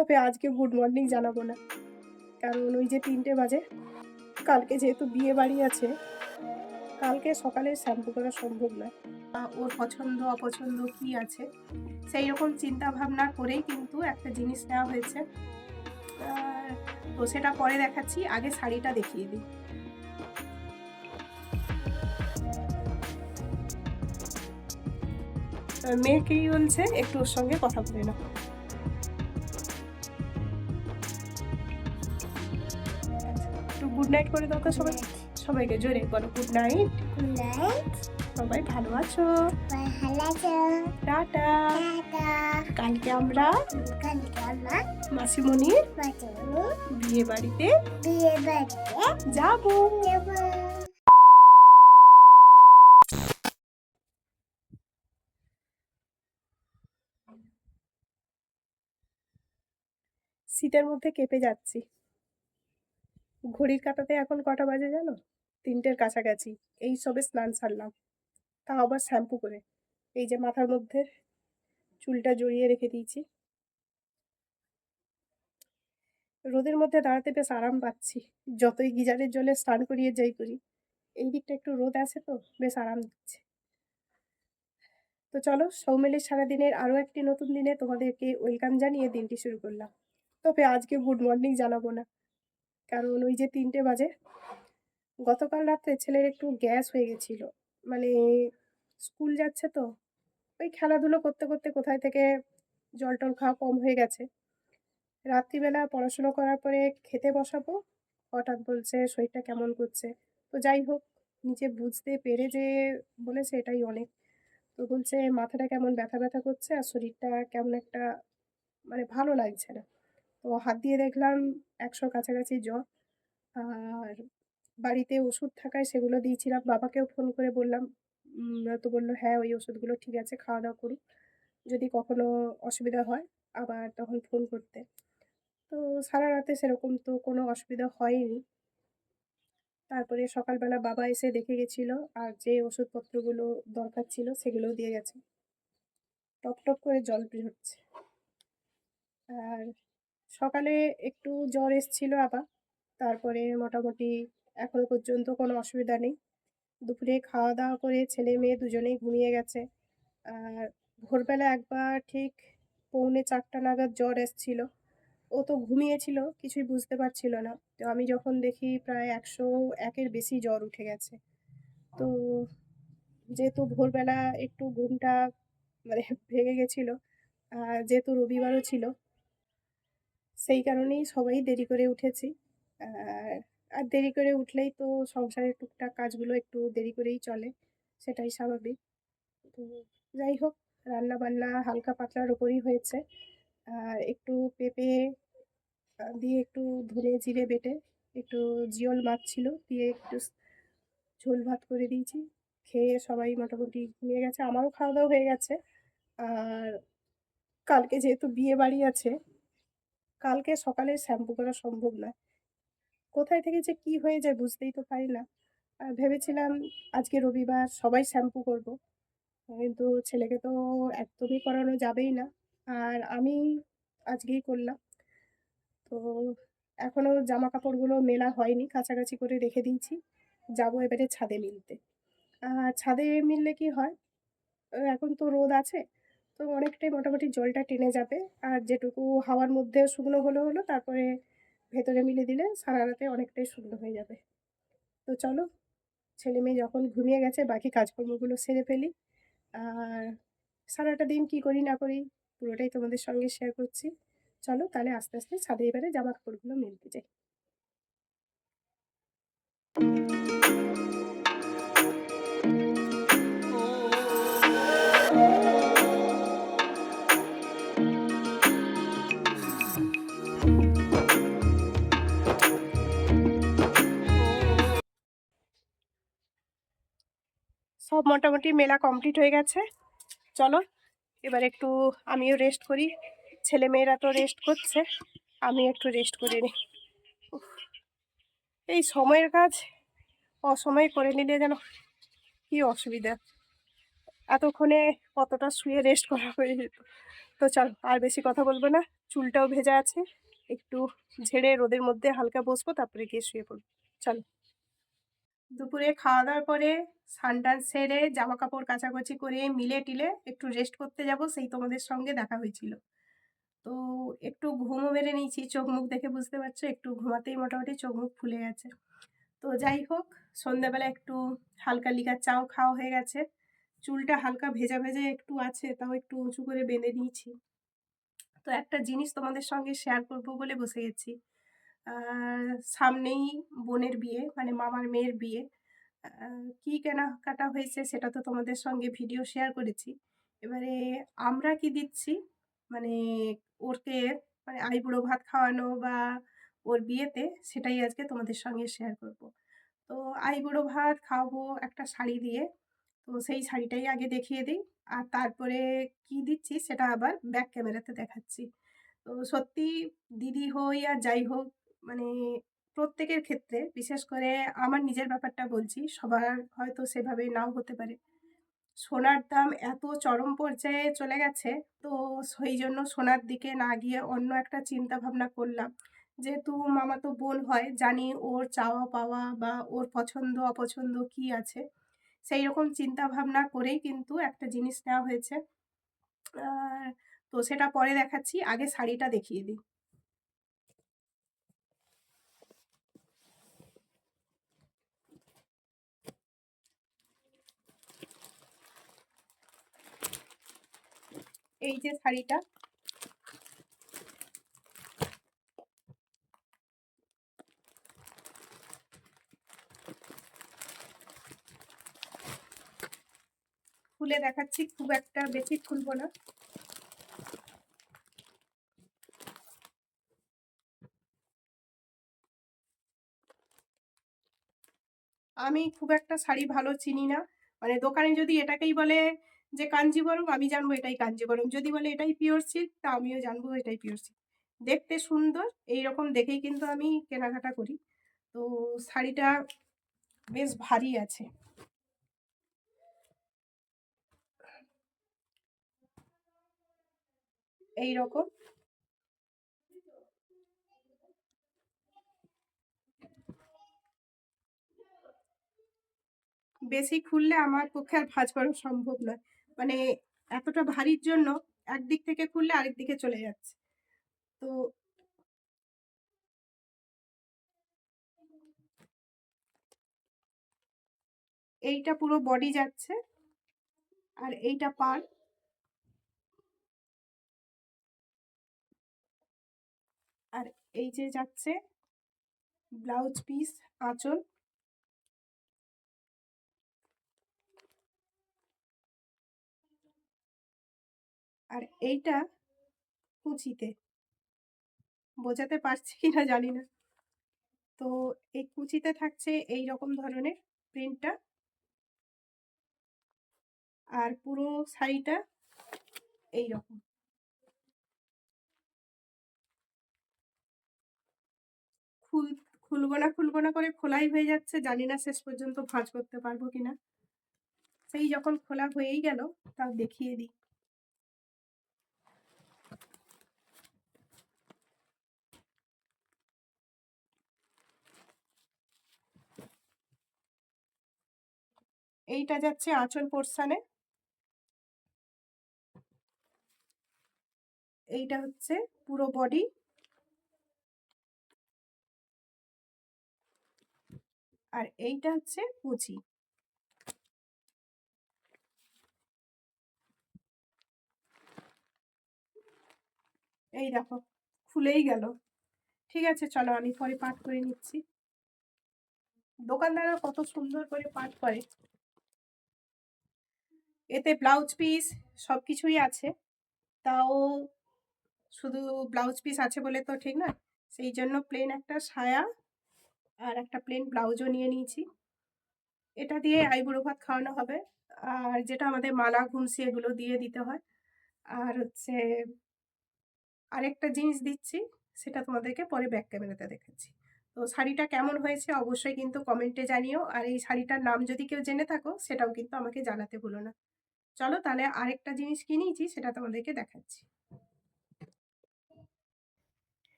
তবে আজকে good morning জানাব না। কারণ ওই যে তিনটে বাজে। কালকে যেহেতু বিয়ে বাড়ি আছে, কালকে সকালে শ্যাম্পু করা সম্ভব নয়। ওর পছন্দ, অপছন্দ কি আছে, সেই রকম চিন্তা ভাবনা করেই কিন্তু একটা জিনিস নেওয়া হয়েছে। তো সেটা পরে দেখাচ্ছি, আগে শাড়িটা দেখিয়ে দিই। মেয়ে কি বলছে, একটু ওর সঙ্গে কথা বলে না গুড নাইট করে দাও তো সবাই সবাইকে জোরে বলো গুড নাইট Good night. সবাই ভালো আছো Bye, hello. Tata Tata. কালকে আমরা কালকে আমরা মাসিমণির মাঝে বিয়ে বাড়িতে বিয়ে বাড়িতে যাব যাব শীতের মধ্যে কেঁপে যাচ্ছি ঘড়ির কাটাতে এখন কটা বাজে জানো? তিনটের কাছাকাছি। এই সবে স্নান সারলাম। তা আবার শ্যাম্পু করে। এই যে মাথার মধ্যে চুলটা জড়িয়ে রেখে দিয়েছি। রোদের মধ্যে দাঁড়াতে বেশ আরাম পাচ্ছি। যতই গিজারের জলে স্নান করিয়ে যাই করি, এই দিকটা একটু রোদ আছে তো, বেশ আরাম দিচ্ছে। তো চলো, সৌমেলের সারাদিনের আরও একটি নতুন দিনে তোমাদেরকে ওয়েলকাম জানিয়ে দিনটি শুরু করলাম। তবে আজকে গুড মর্নিং জানাব না। কারণ ওই যে তিনটে বাজে। গতকাল রাত্রে ছেলের একটু গ্যাস হয়ে গেছিল। মানে স্কুল যাচ্ছে তো, ওই খেলাধুলো করতে করতে কোথায় থেকে জল টল খাওয়া কম হয়ে গেছে। রাত্রিবেলা পড়াশুনো করার পরে খেতে বসাবো, হঠাৎ বলছে শরীরটা কেমন করছে। তো যাই হোক, নিজে বুঝতে পেরে যে বলেছে এটাই অনেক। তো বলছে মাথাটা কেমন ব্যথা ব্যথা করছে আর শরীরটা কেমন একটা মানে ভালো লাগছে না। তো হাত দিয়ে দেখলাম একশোর কাছাকাছি জ্বর। আর বাড়িতে ওষুধ থাকায় সেগুলো দিয়েছিলাম। বাবাকেও ফোন করে বললাম তো বলল হ্যাঁ ওই ওষুধগুলো ঠিক আছে, খাওয়া দাওয়া করুক। যদি কখনো অসুবিধা হয়, আবার তখন ফোন করতে। তো সারা রাতে সেরকম তো কোনো অসুবিধা হয়নি। তারপরে সকালবেলা বাবা এসে দেখে গেছিল, আর যে ওষুধপত্রগুলো দরকার ছিল সেগুলোও দিয়ে গেছে। টপ টপ করে জল হচ্ছে। আর সকালে একটু জ্বর এসছিল আবার। তারপরে মোটামুটি এখনও পর্যন্ত কোনো অসুবিধা নেই। দুপুরে খাওয়া দাওয়া করে ছেলে মেয়ে দুজনেই ঘুমিয়ে গেছে। আর ভোরবেলা একবার ঠিক পৌনে চারটা নাগাদ জ্বর এসছিল। ও তো ঘুমিয়েছিল, কিছুই বুঝতে পারছিল না। তো আমি যখন দেখি প্রায় একশো একের বেশি জ্বর উঠে গেছে। তো যেহেতু ভোরবেলা একটু ঘুমটা মানে ভেঙে গেছিল, আর যেহেতু রবিবারও ছিল সেই কারণেই সবাই দেরি করে উঠেছি। আর দেরি করে উঠলেই তো সংসারের টুকটাক কাজগুলো একটু দেরি করেই চলে, সেটাই স্বাভাবিক। তো যাই হোক রান্না বান্না হালকা পাতলার ওপরই হয়েছে। আর একটু পেঁপে দিয়ে একটু ধনে জিরে বেটে একটু জিওল মাছ ছিল দিয়ে একটু ঝোল ভাত করে দিয়েছি। খেয়ে সবাই মোটামুটি ঘুমিয়ে গেছে, আমারও খাওয়া দাওয়া হয়ে গেছে। আর, কালকে যেহেতু বিয়ে বাড়ি আছে কালকে সকালে শ্যাম্পু করা সম্ভব নয়। কোথায় থেকে যে কি হয়ে যায় বুঝতেই তো পারি না। ভেবেছিলাম আজকে রবিবার সবাই শ্যাম্পু করব। কিন্তু ছেলেকে তো একদমই করানো যাবেই না। আর আমি আজকেই করলাম। তো এখনও জামা কাপড়গুলো মেলা হয়নি, কাছাকাছি করে রেখে দিয়েছি। যাব এবারে ছাদে মিলতে। আর ছাদে মিললে কি হয়? এখন তো রোদ আছে। তো অনেকটাই মোটামুটি জলটা টেনে যাবে। আর যেটুকু হাওয়ার মধ্যে শুকনো হলো হলো, তারপরে ভেতরে মিলে দিলে সারা রাতে অনেকটাই শুকনো হয়ে যাবে। তো চলো, ছেলে মেয়ে যখন ঘুমিয়ে গেছে, বাকি কাজকর্মগুলো সেরে ফেলি। আর সারাটা দিন কি করি না করি, পুরোটাই তোমাদের সঙ্গে শেয়ার করছি। চলো, তাহলে আস্তে আস্তে ছাদে এবারে জামা কাপড়গুলো মেলতে যাই। মোটামুটি মেলা কমপ্লিট হয়ে গেছে। চলো, এবার একটু আমিও রেস্ট করি। ছেলে মেয়েরা তো রেস্ট করছে আমি একটু রেস্ট করে নিই এই সময়ের কাজ অসময়ে করে নিলে যেন কি অসুবিধা। এতক্ষণে কতটা শুয়ে রেস্ট করা হয়ে যেত। তো চল, আর বেশি কথা বলব না। চুলটাও ভেজা আছে, একটু ঝেড়ে রোদের মধ্যে হালকা বসবো, তারপরে গিয়ে শুয়ে পড়ব। চলো। দুপুরে খাওয়া দাওয়ার পরে স্নান সেরে জামা কাপড় কাচাকুচি করে মিলে টিলে একটু রেস্ট করতে যাব, সেই তোমাদের সঙ্গে দেখা হয়েছিল। তো একটু ঘুমও মেরে নিয়েছি, চোখ মুখ দেখে বুঝতে পারছ, একটু ঘুমাতেই মোটামুটি চোখ মুখ ফুলে গেছে। তো যাই হোক, সন্ধ্যাবেলা একটু হালকা লিকার চাও খাওয়া হয়ে গেছে। চুলটা হালকা ভেজা ভেজা একটু আছে, তাও একটু উঁচু করে বেঁধে নিয়েছি। তো একটা জিনিস তোমাদের সঙ্গে শেয়ার করব বলে বসে গেছি। সামনেই বোনের বিয়ে মানে মামার মেয়ের বিয়ে। কি কেনাকাটা হয়েছে সেটা তো তোমাদের সঙ্গে ভিডিও শেয়ার করেছি। এবারে আমরা কি দিচ্ছি? মানে ওরকে মানে আইবুড়ো ভাত খাওয়ানো বা ওর বিয়েতে সেটাই আজকে তোমাদের সঙ্গে শেয়ার করব। তো আইবুড়ো ভাত খাওয়াবো একটা শাড়ি দিয়ে। তো সেই শাড়িটাই আগে দেখিয়ে দিই। আর তারপরে কি দিচ্ছি সেটা আবার ব্যাক ক্যামেরাতে দেখাচ্ছি। তো সত্যি দিদি হই আর যাই হোক মানে প্রত্যেকের ক্ষেত্রে, বিশেষ করে আমার নিজের ব্যাপারটা বলছি, সবার হয়তো সেভাবে নাও হতে পারে। সোনার দাম এত চরম পর্যায়ে চলে গেছে, তো সেই জন্য সোনার দিকে না গিয়ে অন্য একটা চিন্তা ভাবনা করলাম। যেহেতু মামা তো বোন হয়, জানি ওর চাওয়া পাওয়া বা ওর পছন্দ, অপছন্দ কি আছে। সেই রকম চিন্তা ভাবনা করেই কিন্তু একটা জিনিস নেওয়া হয়েছে। তো সেটা পরে দেখাচ্ছি, আগে শাড়িটা দেখিয়ে দিই। এই যে শাড়িটা। খুলে দেখাচ্ছি, খুব একটা বেশি খুলবো না। আমি খুব একটা শাড়ি ভালো চিনি না। মানে দোকানে যদি এটাকেই বলে যে কাঞ্জিবরম, আমি জানব এটাই কাঞ্জিবরম। যদি বলে এটাই পিওর সিল্ক তা আমিও জানব এটাই পিওর সিল্ক দেখতে সুন্দর এই রকম দেখেই কিন্তু আমি কেনাকাটা করি। তো শাড়িটা বেশ ভারী আছে। এই রকম বেশি খুললে আমার পক্ষে আর ভাঁজ করা সম্ভব নয়। মানে এতটা ভারীর জন্য একদিক থেকে খুললে আরেক দিকে চলে যাচ্ছে। তো এইটা পুরো বডি যাচ্ছে আর এইটা পার আর এই যে যাচ্ছে ব্লাউজ পিস আঁচল আর এইটা কুচিতে বোঝাতে পারছি কিনা জানি না। তো এই কুচিতে থাকছে এই রকম ধরনের প্রিন্টটা। আর পুরো শাড়িটা এই রকম খুল খুলবো না খুলবো না করে খোলাই হয়ে যাচ্ছে। জানি না শেষ পর্যন্ত ভাঁজ করতে পারব কিনা সেই যখন খোলা হয়েই গেল, তাও দেখিয়ে দিই। এইটা যাচ্ছে আঁচল পোর্শনে এইটা হচ্ছে পুরো বডি আর এইটা হচ্ছে কুচি এই দেখো, খুলেই গেল। ঠিক আছে, চলো আমি পরে পাঠ করে নিচ্ছি। দোকানদাররা কত সুন্দর করে পাঠ করে। এতে ব্লাউজ পিস সব কিছুই আছে। তাও শুধু ব্লাউজ পিস আছে বলে তো ঠিক না, সেই জন্য প্লেন একটা সায়া আর একটা প্লেন ব্লাউজও নিয়ে নিয়েছি। এটা দিয়ে আইবুড়ো ভাত খাওয়ানো হবে। আর যেটা আমাদের মালা, ঘুমসি এগুলো দিয়ে দিতে হয়। আর হচ্ছে আরেকটা জিনিস দিচ্ছি, সেটা তোমাদেরকে পরে ব্যাক ক্যামেরাতে দেখাচ্ছি। তো শাড়িটা কেমন হয়েছে অবশ্যই কিন্তু কমেন্টে জানিও। আর এই শাড়িটার নাম যদি কেউ জেনে থাকো, সেটাও কিন্তু আমাকে জানাতে ভুলো না। চলো তাহলে আরেকটা জিনিস কিনেছি সেটা তোমাদেরকে দেখাচ্ছি।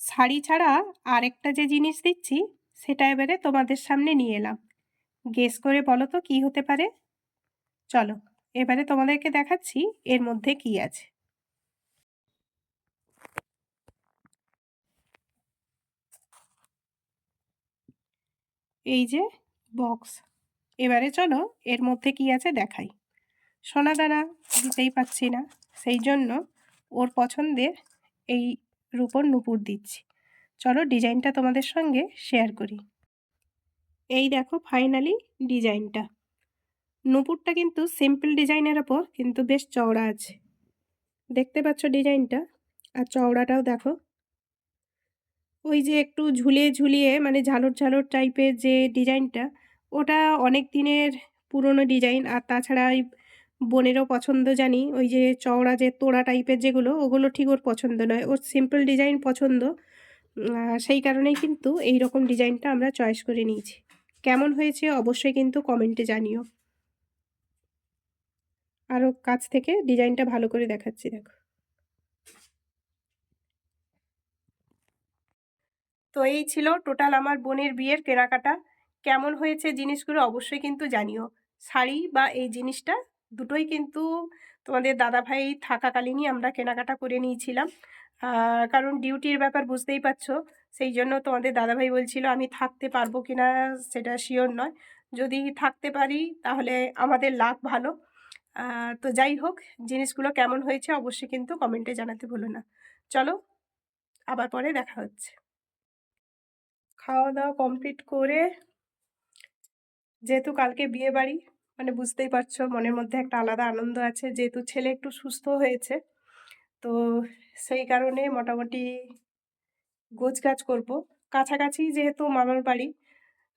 শাড়ি ছাড়া আরেকটা যে জিনিস দিচ্ছি, সেটা এবারে তোমাদের সামনে নিয়ে এলাম। গেস করে বলো তো কি হতে পারে? চলো, এবারে তোমাদেরকে দেখাচ্ছি এর মধ্যে কি আছে। এই যে বক্স, এবারে চলো এর মধ্যে কি আছে দেখাই। সোনা দানা দিতেই পাচ্ছি না। সেই জন্য ওর পছন্দের এই রূপর নুপুর দিচ্ছি। চলো ডিজাইনটা তোমাদের সঙ্গে শেয়ার করি। এই দেখো ফাইনালি ডিজাইনটা। নুপুরটা কিন্তু সিম্পল ডিজাইনের ওপর কিন্তু বেশ চওড়া আছে। দেখতে পাচ্ছ ডিজাইনটা? আর চওড়াটাও দেখো। ওই যে একটু ঝুলিয়ে ঝুলিয়ে মানে ঝালর ঝালর টাইপের যে ডিজাইনটা, ওটা অনেক দিনের পুরনো ডিজাইন। আর তাছাড়া বোনেরও পছন্দ জানি। ওই যে চওড়া যে তোড়া টাইপের যেগুলো, ওগুলো ঠিক ওর পছন্দ নয়। ওর সিম্পল ডিজাইন পছন্দ। সেই কারণেই কিন্তু এই রকম ডিজাইনটা আমরা চয়েস করে নিয়েছি। কেমন হয়েছে অবশ্যই কিন্তু কমেন্টে জানিও। আরও কাছ থেকে ডিজাইনটা ভালো করে দেখাচ্ছি, দেখো। তো এই ছিল টোটাল আমার বোনের বিয়ের কেনাকাটা। কেমন হয়েছে জিনিসগুলো অবশ্যই কিন্তু জানিও। শাড়ি বা এই জিনিসটা দুটোই কিন্তু তোমাদের দাদাভাই থাকাকালীনই আমরা কেনাকাটা করে নিয়েছিলাম। কারণ ডিউটির ব্যাপার বুঝতেই পারছ, সেই জন্য তোমাদের দাদাভাই বলছিল, আমি থাকতে পারব কিনা সেটা শিওর নয়। যদি থাকতে পারি, তাহলে আমাদের লাভ ভালো। তো যাই হোক, জিনিসগুলো কেমন হয়েছে অবশ্যই কিন্তু কমেন্টে জানাতে ভুলো না। চলো, আবার পরে দেখা হচ্ছে। খাওয়া দাওয়া কমপ্লিট করে, যেহেতু কালকে বিয়ে বাড়ি মানে বুঝতেই পারছ, মনের মধ্যে একটা আলাদা আনন্দ আছে। যেহেতু ছেলে একটু সুস্থ হয়েছে, তো সেই কারণে মোটামুটি গোছ গাছ করব। কাছাকাছি যেহেতু মামার বাড়ি,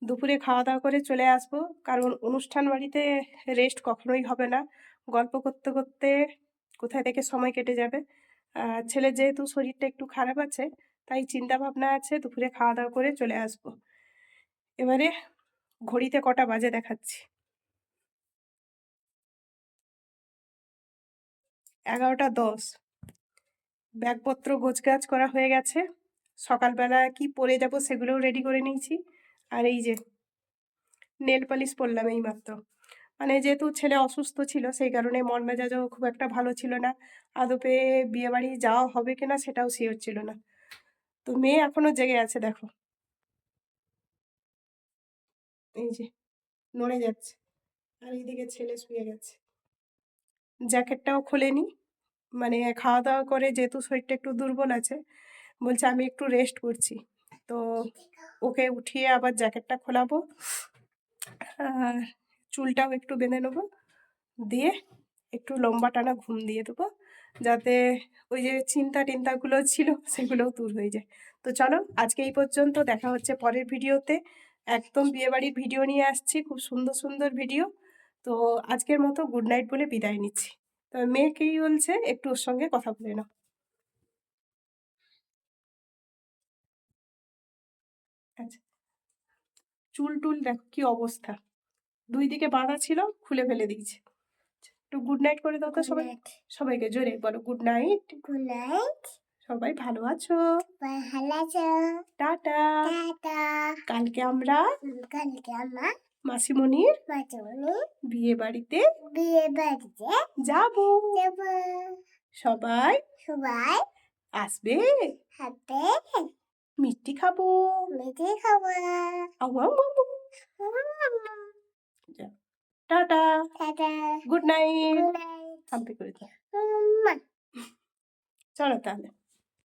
দুপুরে খাওয়া দাওয়া করে চলে আসব। কারণ অনুষ্ঠান বাড়িতে রেস্ট কখনোই হবে না। গল্প করতে করতে কোথায় থেকে সময় কেটে যাবে। ছেলের যেহেতু শরীরটা একটু খারাপ আছে, তাই চিন্তা ভাবনা আছে, দুপুরে খাওয়া দাওয়া করে চলে আসব। এবারে ঘড়িতে কটা বাজে দেখাচ্ছি। এগারোটা দশ। ব্যাগপত্র গোছগাছ করা হয়ে গেছে। সকালবেলা কি পরে যাব সেগুলোও রেডি করে নিয়েছি। আর এই যে নেল পালিশ পরলাম এই মাত্র মানে যেহেতু ছেলে অসুস্থ ছিল, সেই কারণে মন মেজাজও খুব একটা ভালো ছিল না। আদপে বিয়েবাড়ি যাওয়া হবে কিনা সেটাও শিওর ছিল না। তো মেয়ে এখনও জেগে আছে, দেখো। এই যে, নড়ে যাচ্ছে। আর এইদিকে ছেলে শুয়ে গেছে। জ্যাকেটটাও খোলেনি মানে খাওয়া দাওয়া করে যেহেতু শরীরটা একটু দুর্বল আছে, বলছে আমি একটু রেস্ট করছি। তো ওকে উঠিয়ে আবার জ্যাকেটটা খোলাবো। আর চুলটাও একটু বেঁধে নেব। দিয়ে একটু লম্বা টানা ঘুম দিয়ে দেবো, যাতে ওই যে চিন্তা টিন্তাগুলো ছিল সেগুলোও দূর হয়ে যায়। তো চলো আজকে এই পর্যন্ত, দেখা হচ্ছে পরের ভিডিওতে। একদম বিয়েবাড়ির ভিডিও নিয়ে আসছি, খুব সুন্দর সুন্দর ভিডিও। তো আজকের মতো গুড নাইট বলে বিদায় নিচ্ছি। তো মেয়েকেই বলছে? একটু ওর সঙ্গে কথা বলে নাও। আচ্ছা। চুল টুল দেখো কি অবস্থা। দুই দিকে বাঁধা ছিল খুলে ফেলে দিয়েছে। একটু গুড নাইট করে দাও তো সবাই। সবাইকে জোরে বলো গুড নাইট। গুড নাইট সবাই ভালো আছো? ভালো আছো? টাটা। টাটা। কালকে আমরা কালকে আমার মাসিমণির বিয়ে বাড়িতে বিয়ে বাড়িতে যাব। যাব। সবাই সবাই আসবে। হাতে মিষ্টি খাব। মিঠে খাব। আউ আউ। টাটা। Tata. Good night. Good night. Hampi করে চলো তাহলে।